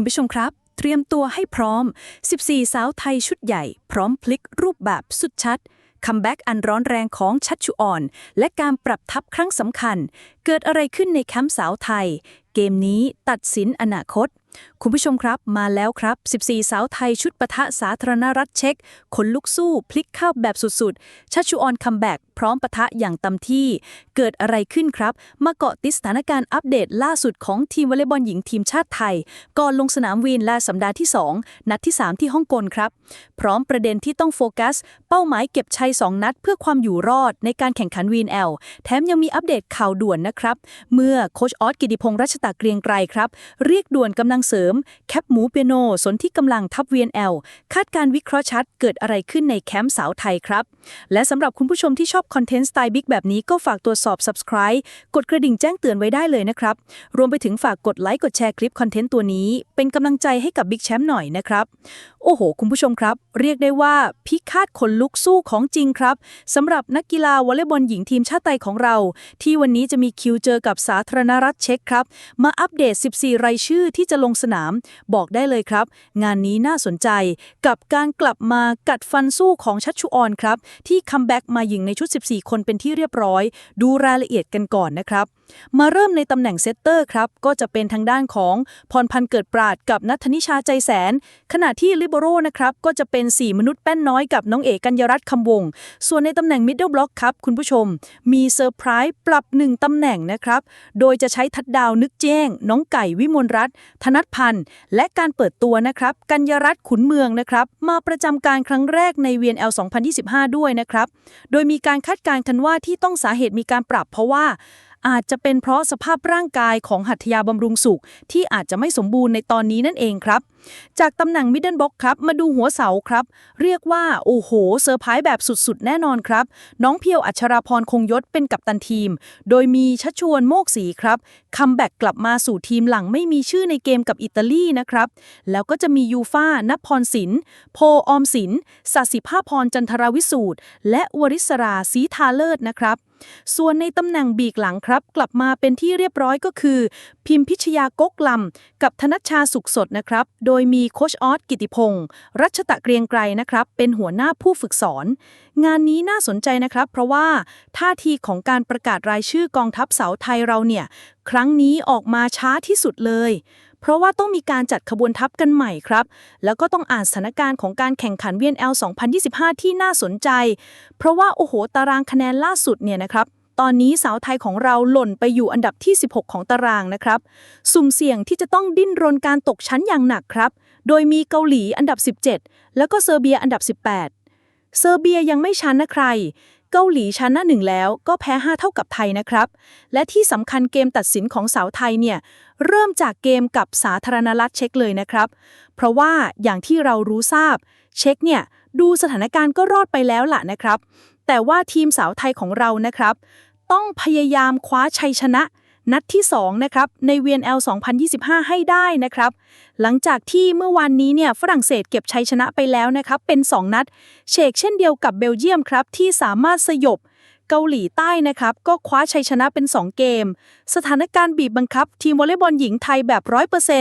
คุณผู้ชมครับ เตรียมตัวให้พร้อม 14 สาวไทยชุดใหญ่ พร้อมพลิกรูปแบบสุดชัดคัมแบ็กอันร้อนแรงของชัดชุออน และการปรับทัพครั้งสำคัญ เกิดอะไรขึ้นในแคมป์สาวไทย เกมนี้ตัดสินอนาคต คุณผู้ชมครับมาแล้วครับ 14 สาวไทยชุดปะทะสาธารณรัฐเช็กขนลุกสู้ พลิกข้าวแบบสุดๆ ชัชชุออนคัมแบ็ก พร้อมปะทะอย่างเต็มที่ เกิดอะไรขึ้นครับ มาเกาะติดสถานการณ์อัปเดตล่าสุดของทีมวอลเลย์บอลหญิงทีมชาติไทย ก่อนลงสนามวีนและสัปดาห์ที่ 2 นัดที่ 3 ที่ฮ่องกงครับ พร้อมประเด็นที่ต้องโฟกัส เป้าหมายเก็บชัย 2 นัด เพื่อความอยู่รอดในการแข่งขันวีนแอลแถมยังมีอัปเดตข่าวด่วนนะครับ เมื่อโคชออสกิติพงษ์รัชตะเกรียงไกรครับ เรียกด่วนกำลังเสริม แคปหมูเปียโนสนที่กำลังทับ VNL คาดการวิเคราะห์ชัดเกิดอะไรขึ้นในแคมป์สาวไทยครับ และสำหรับคุณผู้ชมที่ชอบคอนเทนต์สไตล์บิ๊กแบบนี้ก็ฝากตรวจสอบ subscribe กดกระดิ่งแจ้งเตือนไว้ได้เลยนะครับ รวมไปถึงฝากกดไลค์กดแชร์คลิปคอนเทนต์ตัวนี้ เป็นกำลังใจให้กับบิ๊กแชมป์หน่อยนะครับโอ้โห คุณผู้ชมครับ เรียกได้ว่าพิฆาตขนลุกสู้ของจริงครับสำหรับนักกีฬาวอลเลย์บอลหญิงทีมชาติไทยของเรา ที่วันนี้จะมีคิวเจอกับสาธารณรัฐเช็กครับ มาอัปเดต 14 รายชื่อที่จะลงสนาม บอกได้เลยครับ งานนี้น่าสนใจกับการกลับมากัดฟันสู้ของชัชชุออนครับ ที่คัมแบ็กมาหญิงในชุด 14 คนเป็นที่เรียบร้อย ดูรายละเอียดกันก่อนนะครับ มาเริ่มในตำแหน่งเซตเตอร์ครับ ก็จะเป็นทางด้านของพรพันธ์เกิดปราดกับนัทนิชาใจแสน ขณะที่ลิเบโรนะครับ ก็จะเป็น 4 มนุษย์แป้นน้อยกับน้องเอกกัญญรัตน์คำวง ส่วนในตำแหน่งมิดเดิลบล็อกครับ คุณผู้ชม มีเซอร์ไพรส์ปรับ 1ตำแหน่งนะครับ โดยจะใช้ทัดดาวนึกแจ้ง น้องไก่วิมลรัตน์ธนัทพันธ์ และการเปิดตัวนะครับ กัญญรัตน์ขุนเมืองนะครับ มาประจำการครั้งแรกในเวียน L 2025 ด้วยนะครับ โดยมีการคาดการณ์กันว่าที่ต้องสาเหตุมีการปรับเพราะว่า อาจจะเป็นเพราะสภาพร่างกายของหัตถยาบำรุงสุข ที่อาจจะไม่สมบูรณ์ในตอนนี้นั่นเองครับ จากตำแหน่งมิดเดิลบ็อกครับ มาดูหัวเสาครับ เรียกว่า โอ้โหเซอร์ไพรส์แบบสุดๆ แน่นอนครับ น้องเพียวอัชราพรคงยศเป็นกัปตันทีม โดยมีชัชชวนโมกศรีครับคัมแบ็กกลับมาสู่ทีมหลังไม่มีชื่อในเกมกับอิตาลีนะครับ แล้วก็จะมียูฟ่านพรศินโพออมศินสัสิภาพรจันทรวิสูตรและวริศราศรีทาเลิศนะครับ ส่วนในตำแหน่งบีกหลังครับ กลับมาเป็นที่เรียบร้อยก็คือ พิมพิชยากกลำกับธนัชชาสุขสดนะครับ โดยมีโคชออสกิติพงศ์รัชตะเกรียงไกรนะครับ เป็นหัวหน้าผู้ฝึกสอน งานนี้น่าสนใจนะครับ เพราะว่าท่าทีของการประกาศรายชื่อกองทัพเสาไทยเราเนี่ย ครั้งนี้ออกมาช้าที่สุดเลย เพราะว่าต้องมีการจัดขบวนทัพกันใหม่ครับ แล้วก็ต้องอ่านสถานการณ์ของการแข่งขัน VNL 2025 ที่น่าสนใจ เพราะว่าโอ้โหตารางคะแนนล่าสุดเนี่ยนะครับตอนนี้สาวไทยของเราหล่นไปอยู่อันดับที่ 16 ของตารางนะครับ สุ่มเสี่ยงที่จะต้องดิ้นรนการตกชั้นอย่างหนักครับ โดยมีเกาหลีอันดับ 17 แล้วก็เซอร์เบียอันดับ 18 เซอร์เบียยังไม่ชันนะใคร เกาหลีชนะหนึ่งแล้วก็แพ้ 5 เท่ากับไทยนะครับ และที่สำคัญเกมตัดสินของสาวไทยเนี่ย เริ่มจากเกมกับสาธารณรัฐเช็กเลยนะครับ เพราะว่าอย่างที่เรารู้ทราบ เช็กเนี่ย ดูสถานการณ์ก็รอดไปแล้วล่ะนะครับ แต่ว่าทีมสาวไทยของเรานะครับ ต้องพยายามคว้าชัยชนะ นัดที่ 2 นะครับ ใน VNL 2025 ให้ได้นะครับ หลังจากที่เมื่อวานนี้เนี่ยฝรั่งเศสเก็บชัยชนะไปแล้วนะครับ เป็น 2 นัด เชกเช่นเดียวกับเบลเยียมครับ ที่สามารถสยบเกาหลีใต้นะครับ ก็คว้าชัยชนะเป็น 2 เกม สถานการณ์บีบบังคับ ทีมวอลเลย์บอลหญิงไทยแบบ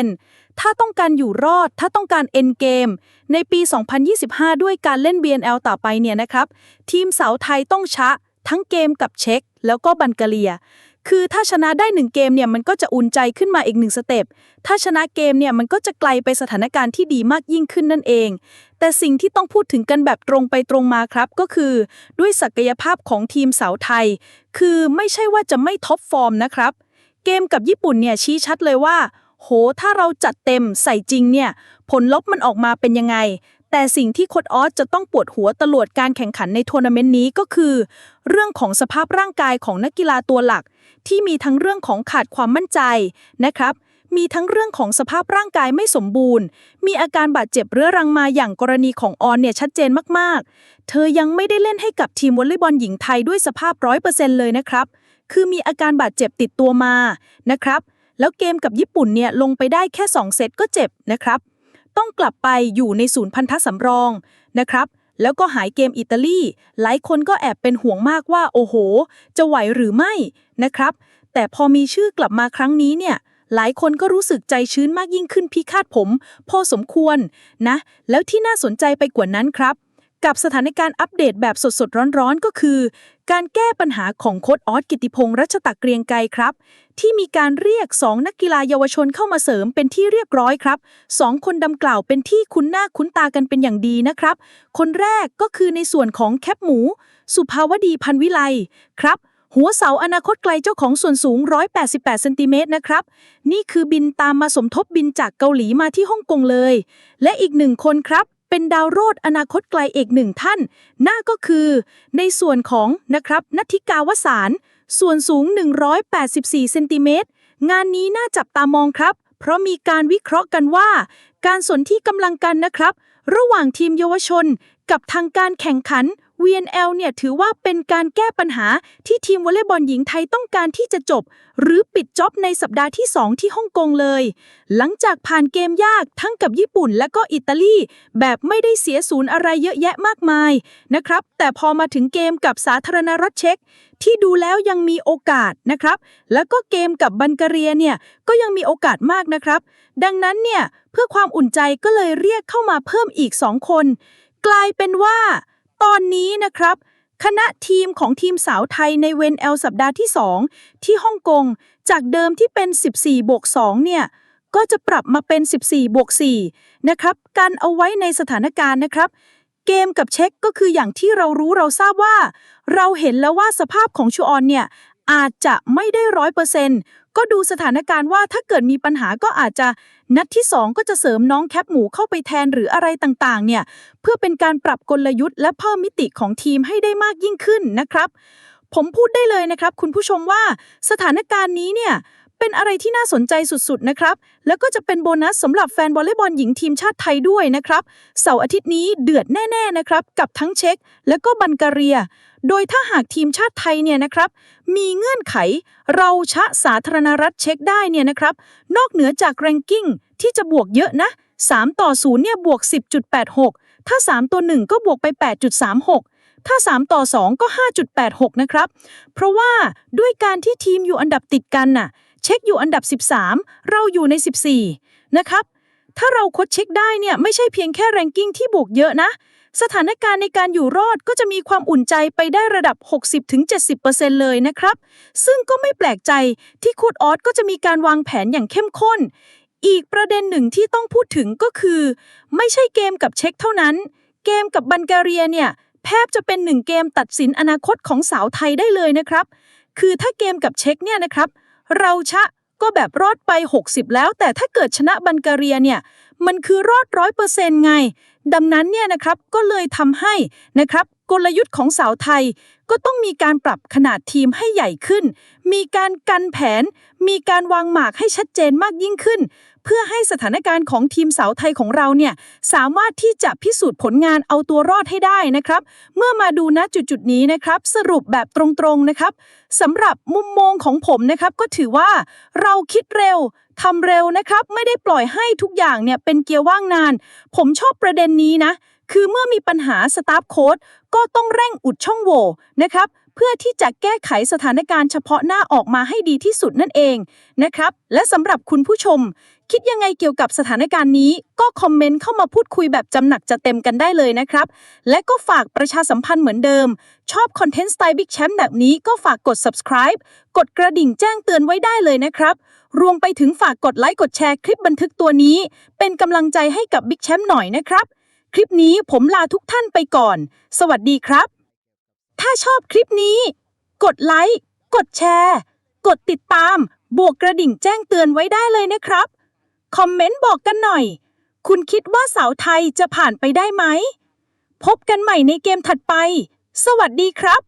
100%ถ้าต้องการอยู่รอด ถ้าต้องการเอ็นเกม ในปี 2025 ด้วยการเล่น BNL ต่อไปเนี่ยนะครับ ทีมสาวไทยต้องชะ ทั้งเกมกับเช็กแล้วก็บัลแกเรีย คือถ้าชนะได้หนึ่งเกมเนี่ยมันก็จะอุ่นใจขึ้นมาอีกหนึ่งสเต็ป ถ้าชนะเกมเนี่ยมันก็จะไกลไปสถานการณ์ที่ดีมากยิ่งขึ้นนั่นเอง แต่สิ่งที่ต้องพูดถึงกันแบบตรงไปตรงมาครับ ก็คือ ด้วยศักยภาพของทีมสาวไทย คือไม่ใช่ว่าจะไม่ท็อปฟอร์มนะครับ เกมกับญี่ปุ่นเนี่ยชี้ชัดเลยว่า โห ถ้าเราจัดเต็มใส่จริงเนี่ย ผลลัพธ์มันออกมาเป็นยังไง แต่สิ่งที่โคดออสจะต้องปวดหัวตลอดการแข่งขันในทัวร์นาเมนต์นี้ก็คือ เรื่องของสภาพร่างกายของนักกีฬาตัวหลัก ที่มีทั้งเรื่องของขาดความมั่นใจนะครับ มีทั้งเรื่องของสภาพร่างกายไม่สมบูรณ์ มีอาการบาดเจ็บเรื้อรังมาอย่างกรณีของออนเนี่ยชัดเจนมากๆ เธอยังไม่ได้เล่นให้กับทีมวอลเลย์บอลหญิงไทยด้วยสภาพร้อยเปอร์เซ็นต์เลยนะครับ คือมีอาการบาดเจ็บติดตัวมานะครับ แล้วเกมกับญี่ปุ่นเนี่ยลงไปได้แค่ 2 เซตก็เจ็บนะครับ ต้องกลับไปอยู่ในศูนย์พันธสำรองนะครับ แล้วก็หายเกมอิตาลี หลายคนก็แอบเป็นห่วงมากว่า โอ้โห จะไหวหรือไม่นะครับ แต่พอมีชื่อกลับมาครั้งนี้เนี่ยหลายคนก็รู้สึกใจชื้นมากยิ่งขึ้นพิคาดผม พอสมควรนะ แล้วที่น่าสนใจไปกว่านั้นครับ กับสถานการณ์อัปเดตแบบสดๆ ร้อนๆ ก็คือ การแก้ปัญหาของโค้ดออสกิติพงษ์รัชตะเกรียงไกรครับ ที่มีการเรียก 2 นักกีฬาเยาวชนเข้ามาเสริมเป็นที่เรียบร้อยครับ 2 คนดังกล่าวเป็นที่คุ้นหน้าคุ้นตากันเป็นอย่างดีนะครับ คนแรกก็คือในส่วนของแคปหมู สุภาวดีพันวิไลครับหัวเสาอนาคตไกลเจ้าของส่วนสูง 188 เซนติเมตรนะครับ นี่คือบินตามมาสมทบบินจากเกาหลีมาที่ฮ่องกงเลย และอีกหนึ่งคนครับ เป็นดาวโรดอนาคตไกลเอกหนึ่งท่าน น่าก็คือ ในส่วนของนะครับนัทิกาวสารส่วนสูง 184 เซนติเมตร งานนี้น่าจับตามองครับ เพราะมีการวิเคราะห์กันว่า การสนที่กำลังกันนะครับ ระหว่างทีมเยาวชน กับทางการแข่งขัน VNL เนี่ยถือว่าเป็นการแก้ปัญหาที่ทีมวอลเลย์บอลหญิงไทยต้องการที่จะจบ หรือปิดจ็อบในสัปดาห์ที่ 2 ที่ฮ่องกงเลย หลังจากผ่านเกมยากทั้งกับญี่ปุ่นและก็อิตาลี แบบไม่ได้เสียศูนย์อะไรเยอะแยะมากมายนะครับ แต่พอมาถึงเกมกับสาธารณรัฐเช็กที่ดูแล้วยังมีโอกาสนะครับ แล้วก็เกมกับบัลแกเรียเนี่ยก็ยังมีโอกาสมากนะครับ ดังนั้นเนี่ยเพื่อความอุ่นใจก็เลยเรียกเข้ามาเพิ่มอีก 2 คน กลายเป็นว่า ตอนนี้นะครับ คณะทีมของทีมสาวไทยในเวนเอลสัปดาห์ที่ 2 ที่ฮ่องกง จากเดิมที่เป็น 14บวก2เนี่ย ก็จะปรับมาเป็น 14บวก4นะครับการเอาไว้ในสถานการณ์นะครับ เกมกับเช็คก็คืออย่างที่เรารู้เราทราบว่า เราเห็นแล้วว่าสภาพของชูออนเนี่ยอาจจะไม่ได้ร้อยเปอร์เซ็นต์ ก็ดูสถานการณ์ว่าถ้าเกิดมีปัญหาก็อาจจะนัดที่ 2 ก็จะเสริมน้องแคปหมูเข้าไปแทนหรืออะไรต่างๆ เนี่ย เพื่อเป็นการปรับกลยุทธ์และเพิ่มมิติของทีมให้ได้มากยิ่งขึ้นนะครับ ผมพูดได้เลยนะครับ คุณผู้ชมว่าสถานการณ์นี้เนี่ย เป็นอะไรที่น่าสนใจสุดๆนะครับ แล้วก็จะเป็นโบนัสสำหรับแฟนวอลเลย์บอลหญิงทีมชาติไทยด้วยนะครับ เสาร์อาทิตย์นี้เดือดแน่ ๆนะครับ กับทั้งเช็กและก็บัลกเรีย โดยถ้าหากทีมชาติไทยเนี่ยนะครับ มีเงื่อนไข เราชะสาธารณรัฐเช็กได้เนี่ยนะครับ นอกเหนือจากแรงกิ้งที่จะบวกเยอะนะ 3 ต่อ 0 เนี่ยบวก 10.86 ถ้า 3 ตัว 1 ก็บวกไป 8.36ถ้า 3 ต่อ 2 ก็ 5.86 นะครับ เพราะว่าด้วยการที่ทีมอยู่อันดับติดกันน่ะ เช็คอยู่อันดับ 13 เราอยู่ใน 14 นะครับ ถ้าเราคดเช็คได้เนี่ยไม่ใช่เพียงแค่แรงกิ้งที่บวกเยอะนะ สถานการณ์ในการอยู่รอดก็จะมีความอุ่นใจไปได้ระดับ 60-70%เลยนะครับ ซึ่งก็ไม่แปลกใจที่โค้ดออสก็จะมีการวางแผนอย่างเข้มข้น อีกประเด็นหนึ่งที่ต้องพูดถึงก็คือ ไม่ใช่เกมกับเช็คเท่านั้น เกมกับบัลแกเรียเนี่ยแทบจะเป็นหนึ่งเกมตัดสินอนาคตของสาวไทยได้เลยนะครับ คือถ้าเกมกับเช็คเนี่ยนะครับ เราชะก็แบบรอดไป 60 แล้ว แต่ถ้าเกิดชนะบันการียเนี่ย มันคือรอดร้อยเปอร์เซนต์ไง ดังนั้นเนี่ยนะครับก็เลยทำให้นะครับกลยุทธ์ของสาวไทย ก็ต้องมีการปรับขนาดทีมให้ใหญ่ขึ้น มีการกันแผน มีการวางหมากให้ชัดเจนมากยิ่งขึ้น เพื่อให้สถานการณ์ของทีมสาวไทยของเราเนี่ยสามารถที่จะพิสูจน์ผลงานเอาตัวรอดให้ได้นะครับ เมื่อมาดูณจุดๆนี้นะครับ สรุปแบบตรงๆนะครับสำหรับมุมมองของผมนะครับก็ถือว่าเราคิดเร็วทำเร็วนะครับ ไม่ได้ปล่อยให้ทุกอย่างเนี่ยเป็นเกียร์ว่างนาน ผมชอบประเด็นนี้นะ คือเมื่อมีปัญหาสตาฟโค้ดก็ต้องเร่งอุดช่องโหว่นะครับ เพื่อที่จะแก้ไขสถานการณ์เฉพาะหน้าออกมาให้ดีที่สุดนั่นเองนะครับ และสำหรับคุณผู้ชม คิดยังไงเกี่ยวกับสถานการณ์นี้ ก็คอมเมนต์เข้ามาพูดคุยแบบจำหนักจะเต็มกันได้เลยนะครับ และก็ฝากประชาสัมพันธ์เหมือนเดิม ชอบคอนเทนต์สไตล์บิ๊กแชมป์แบบนี้ก็ฝากกด subscribe กดกระดิ่งแจ้งเตือนไว้ได้เลยนะครับ รวมไปถึงฝากกดไลค์กดแชร์คลิปบันทึกตัวนี้ เป็นกำลังใจให้กับบิ๊กแชมป์หน่อยนะครับ คลิปนี้ผมลาทุกท่านไปก่อน สวัสดีครับ ถ้าชอบคลิปนี้ กดไลค์ กดแชร์ กดติดตาม บวกกระดิ่งแจ้งเตือนไว้ได้เลยนะครับ คอมเมนต์บอกกันหน่อย คุณคิดว่าสาวไทยจะผ่านไปได้ไหม พบกันใหม่ในเกมถัดไป สวัสดีครับ